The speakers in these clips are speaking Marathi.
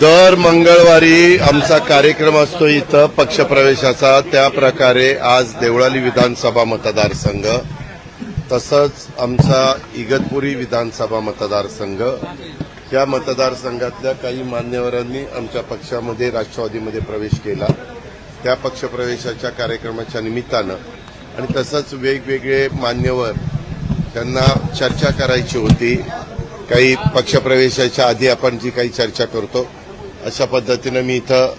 दर मंगळवारी आमचा कार्यक्रम असतो इथं पक्षप्रवेशाचा. त्या प्रकारे आज देवळाली विधानसभा मतदारसंघ तसंच आमचा इगतपुरी विधानसभा मतदारसंघ. या मतदारसंघातल्या काही मान्यवरांनी आमच्या पक्षामध्ये राष्ट्रवादीमध्ये प्रवेश केला. त्या पक्षप्रवेशाच्या कार्यक्रमाच्या निमित्तानं. आणि तसंच वेगवेगळे मान्यवर त्यांना चर्चा करायची होती. काही पक्षप्रवेशाच्या आधी आपण जी काही चर्चा करतो अशा पद्धतीनं मी इथं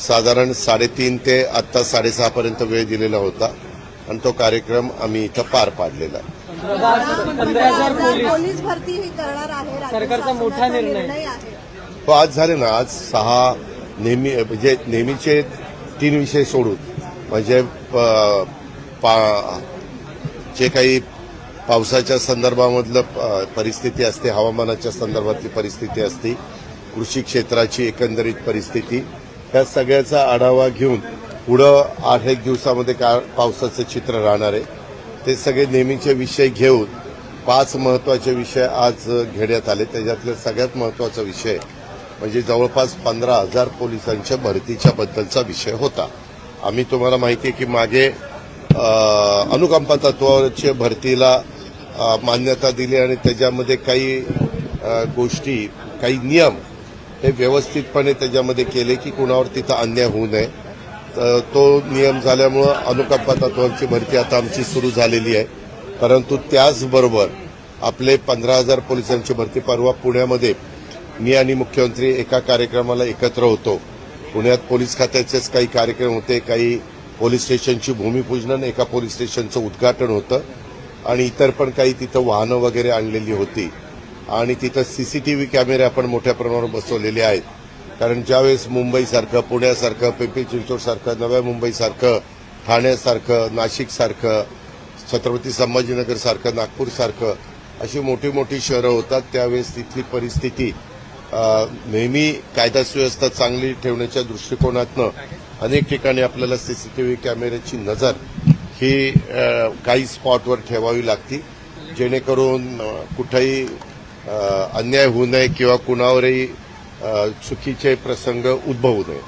साधारण साडेतीन ते आत्ता साडेसहा पर्यंत वेळ दिलेला होता आणि तो कार्यक्रम आम्ही इथं पार पाडलेला पोलीस पोलीस भरती ही करणार आहे राज्य सरकारचा मोठा निर्णय. आहे हो आज झाले ना आज सहा नेहमी म्हणजे नेहमीचे तीन विषय सोडून म्हणजे प- पा- जे काही पावसाच्या संदर्भामधलं परिस्थिती असते हवामानाच्या संदर्भातली परिस्थिती असते कृषी क्षेत्राची एकंदरीत परिस्थिती ह्या सगळ्याचा आढावा घेऊन पुढं आठ एक दिवसामध्ये का पावसाचं चित्र राहणार आहे. ते सगळे नेहमीचे विषय घेऊन पाच महत्त्वाचे विषय आज घेण्यात आले. त्याच्यातले सगळ्यात महत्त्वाचा विषय म्हणजे जवळपास पंधरा हजार पोलिसांच्या भरतीच्या बद्दलचा विषय होता. आम्ही तुम्हाला माहिती आहे की मागे अनुकंपा तत्वावरच्या भरतीला मान्यता दिली आणि त्याच्यामध्ये काही गोष्टी काही नियम हे व्यवस्थितपणे त्याच्यामध्ये केले की कुणावर तिथं अन्याय होऊ नये. तर तो नियम झाल्यामुळं अनुकंपा तत्वावरची भरती आता आमची सुरू झालेली आहे. परंतु त्याचबरोबर आपले पंधरा हजार पोलिसांची भरती परवा पुण्यामध्ये मी आणि मुख्यमंत्री एका कार्यक्रमाला एकत्र होतो. पुण्यात पोलीस खात्याचेच काही कार्यक्रम होते काही पोलीस स्टेशनची भूमिपूजन एका पोलीस स्टेशनचं उद्घाटन होतं. आणि इतर पण काही तिथं वाहनं वगैरे आणलेली होती. आणि तिथं सीसीटीव्ही कॅमेरे आपण मोठ्या प्रमाणावर बसवलेले आहेत. कारण ज्यावेळेस मुंबईसारखं पुण्यासारखं पिंपरी चिंचवडसारखं नव्या मुंबईसारखं ठाण्यासारखं नाशिकसारखं छत्रपती संभाजीनगरसारखं नागपूरसारखं अशी मोठी मोठी शहरं होतात त्यावेळेस तिथली परिस्थिती नेहमी कायदा सुव्यवस्था चांगली ठेवण्याच्या दृष्टिकोनातनं अनेक ठिकाणी आपल्याला सीसीटीव्ही कॅमेऱ्याची नजर ही काही स्पॉटवर ठेवावी लागती जेणेकरून कुठेही अन्याय होऊ नये किंवा कुणावरही चुकीचे प्रसंग उद्भवू नये.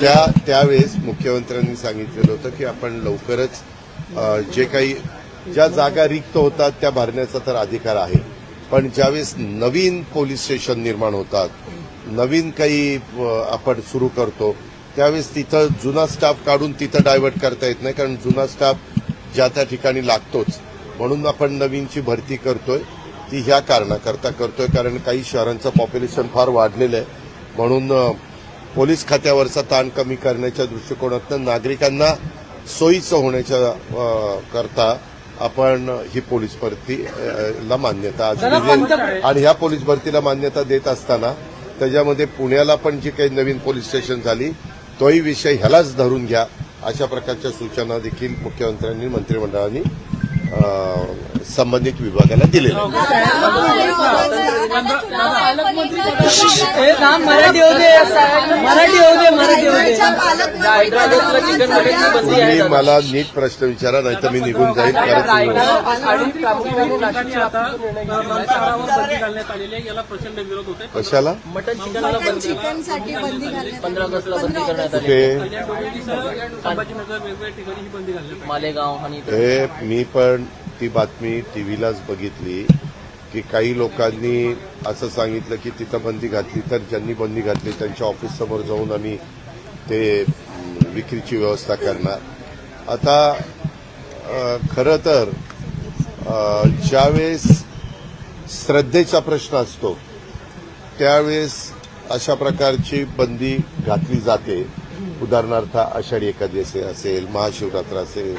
त्या त्यावेळेस मुख्यमंत्र्यांनी सांगितलेलं होतं की आपण लवकरच जे काही ज्या जागा रिक्त होतात त्या भरण्याचा तर अधिकार आहे. पण ज्यावेळेस नवीन पोलीस स्टेशन निर्माण होतात नवीन काही आपण सुरू करतो त्यावेळेस तिथं जुना स्टाफ काढून तिथं डायव्हर्ट करता येत नाही कारण जुना स्टाफ ज्या त्या ठिकाणी लागतोच. म्हणून आपण नवीनची भरती करतोय ती ह्या कारणाकरता करतोय कारण काही शहरांचं पॉप्युलेशन फार वाढलेलं आहे. म्हणून पोलीस खात्यावरचा ताण कमी करण्याच्या दृष्टिकोनातून नागरिकांना सोयीचं होण्याच्या करता आपण ही पोलीस भरती अ, ला मान्यता आज दिली. आणि ह्या पोलीस भरतीला मान्यता देत असताना त्याच्यामध्ये पुण्याला पण जी काही नवीन पोलीस स्टेशन झाली तोही विषय ह्यालाच धरून घ्या. अशा प्रकारच्या सूचना देखील मुख्यमंत्र्यांनी मंत्रिमंडळाने संबंधित विभागाला. हे आहे. तुम्ही मला नीट प्रश्न विचारा नाही तर मी निघून जाईल. कशाला? मटन चिकनला बंदी चिकनसाठी बंदी घालण्यात पंधरा ऑगस्टला बंदी करण्यात आली. कुठे मी पण ती बातमी टीव्हीलाच बघितली की काही लोकांनी असं सांगितलं की तिथं बंदी घातली तर ज्यांनी बंदी घातली त्यांच्या ऑफिससमोर जाऊन आम्ही ते विक्रीची व्यवस्था करणार. आता खरं तर ज्यावेळेस श्रद्धेचा प्रश्न असतो त्यावेळेस अशा प्रकारची बंदी घातली जाते. उदाहरणार्थ आषाढी एकादशी असेल महाशिवरात्र असेल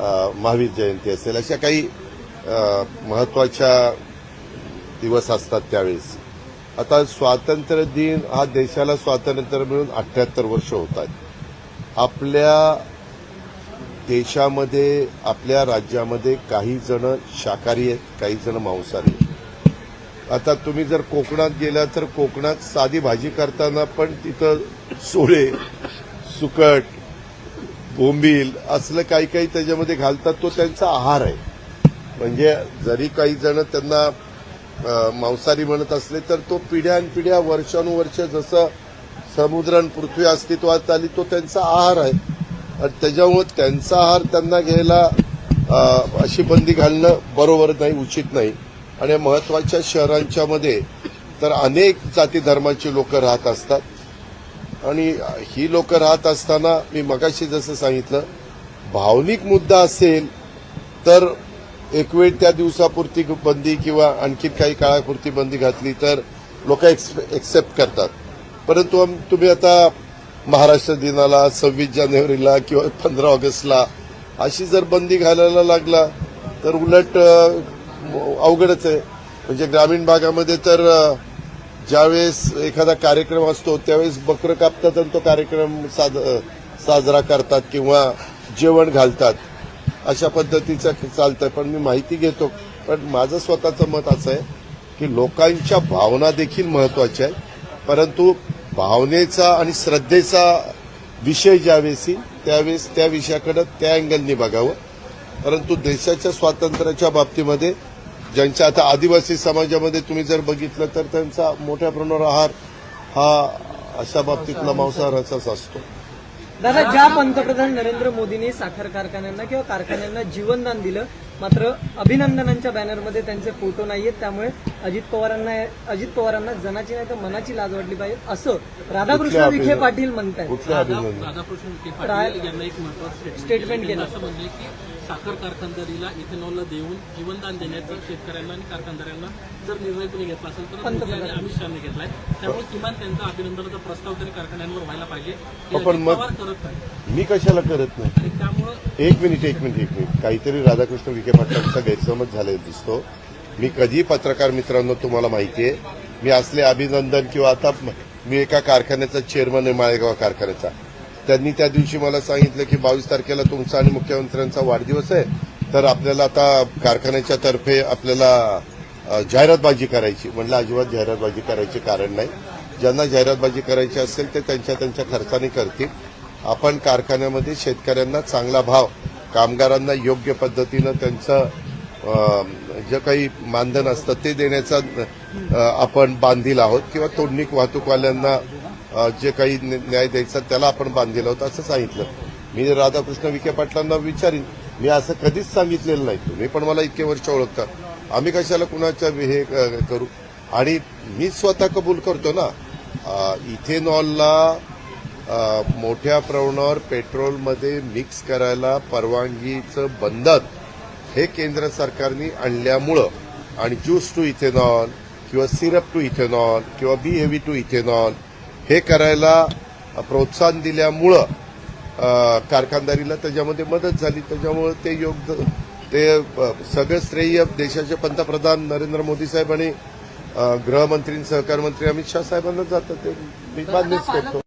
महावीर जयंती असेल अशा काही महत्त्वाच्या दिवस असतात त्यावेळेस. आता स्वातंत्र्य दिन हा देशाला स्वातंत्र्य मिळून अठ्याहत्तर वर्ष होत आहेत आपल्या देशामध्ये आपल्या राज्यामध्ये काही जण शाकाहारी आहेत काही जण मांसाहारी आहेत. आता तुम्ही जर कोकणात गेला तर कोकणात साधी भाजी करताना पण तिथं सोळे सुकट बोंबील असलं काही काही त्याच्यामध्ये घालतात तो त्यांचा आहार आहे. म्हणजे जरी काही जण त्यांना मांसाहारी म्हणत असले तर तो पिढ्यानपिढ्या वर्षानुवर्ष जसं समुद्र आणि पृथ्वी अस्तित्वात आली तो त्यांचा आहार आहे. आणि त्याच्यामुळे त्यांचा आहार त्यांना घ्यायला अशी बंदी घालणं बरोबर नाही उचित नाही. आणि महत्त्वाच्या शहरांच्या मध्ये तर अनेक जाती धर्माची लोक राहत असतात. आणि ही लोक राहत असताना मी मगाशी जसं सांगितलं भावनिक मुद्दा असेल तर एक वेळ त्या दिवसापुरती बंदी किंवा आणखी काही काळापुरती बंदी घातली तर लोक एक्सेप्ट करतात. परंतु तुम्ही आता महाराष्ट्र दिनाला सव्वीस जानेवारीला किंवा पंधरा ऑगस्टला अशी जर बंदी घालायला लागला तर उलट अवघडच आहे. म्हणजे ग्रामीण भागामध्ये तर ज्यावेळेस एखादा कार्यक्रम असतो त्यावेळेस बकरं कापतात आणि तो कार्यक्रम साज- साजरा करतात किंवा जेवण घालतात. अशा पद्धतीचं चालतं पण मी माहिती घेतो. पण माझं स्वतःचं मत असं आहे की लोकांच्या भावना देखील महत्त्वाच्या आहेत. परंतु भावनेचा आणि श्रद्धेचा विषय ज्यावेळेस येईल त्यावेळेस त्या विषयाकडं त्या अँगलनी बघावं. परंतु देशाच्या स्वातंत्र्याच्या बाबतीमध्ये ज्यांच्या आता आदिवासी समाजामध्ये तुम्ही जर बघितलं तर त्यांचा मोठ्या प्रमाणावर आहार हा अशा बाबतीतला मांसाहाराचाच असतो दादा ज्या पंतप्रधान नरेंद्र मोदींनी साखर कारखान्यांना किंवा कारखान्यांना जीवनदान दिलं मात्र अभिनंदनांच्या बॅनरमध्ये त्यांचे फोटो नाहीयेत त्यामुळे अजित पवारांना अजित पवारांना जनाची नाही तर मनाची लाज वाटली पाहिजे असं राधाकृष्ण विखे? पाटील अभिनंदन राधाकृष्ण विखे पाटील यांना एक महत्वाचं स्टेटमेंट केलं. असं म्हणले की साखर कारखानदारीला इथेनॉलला देऊन जीवनदान देण्याचं शेतकऱ्यांना आणि कारखानदारांना जर निर्णय कुणी घेतला असेल तर आणि अमित शहाने घेतलाय. त्यामुळे किमान त्यांचा अभिनंदनाचा प्रस्ताव तरी कारखान्यांवर व्हायला पाहिजे. पण मग- करत नाही. मी कशाला करत नाही? त्यामुळं एक मिनिट एक मिनिट एक मिनिट. काहीतरी राधाकृष्ण विखे पाटलांचा गैरसमज झालेला दिसतो. मी कधी पत्रकार मित्रांनो तुम्हाला माहिती आहे मी असले अभिनंदन किंवा आता म- मी एका कारखान्याचा चेअरमन आहे माळेगाव कारखान्याचा. त्यांनी त्या दिवशी मला सांगितलं की बावीस तारखेला तुमचा आणि मुख्यमंत्र्यांचा वाढदिवस आहे. तर आपल्याला आता कारखान्याच्या तर्फे आपल्याला जाहिरातबाजी करायची. म्हणलं अजिबात जाहिरातबाजी करायची कारण नाही. ज्यांना जाहिरातबाजी करायची असेल ते त्यांच्या त्यांच्या खर्चाने करतील. आपण कारखान्यामध्ये शेतकऱ्यांना चांगला भाव कामगारांना योग्य पद्धतीनं त्यांचं जे काही मानधन असतं ते देण्याचा आपण बांधील आहोत. किंवा तोडणीक वाहतूकवाल्यांना जे काही न्या- न्याय द्यायचा त्याला आपण बांधील होता असं सांगितलं. मी राधाकृष्ण विखे पाटलांना विचारीन. मी असं कधीच सांगितलेलं नाही. तुम्ही पण मला इतके वर्ष ओळखता. आम्ही कशाला कुणाच्या हे करू? आणि मी स्वतः कबूल करतो ना. इथेनॉलला मोठ्या प्रमाणावर पेट्रोलमध्ये मिक्स करायला परवानगीचं बंधन हे केंद्र सरकारने आणल्यामुळं आणि ज्यूस टू इथेनॉल किंवा सिरप टू इथेनॉल किंवा बी हेवी टू इथेनॉल हे करायला प्रोत्साहन दिल्यामुळं कारखानदारीला त्याच्यामध्ये मदत झाली. त्याच्यामुळं ते योग्य ते सगळं श्रेय देशाचे पंतप्रधान नरेंद्र मोदी साहेब आणि गृहमंत्री सहकार मंत्री अमित शाह साहेबांना जातं. ते मी मान्यच करतो.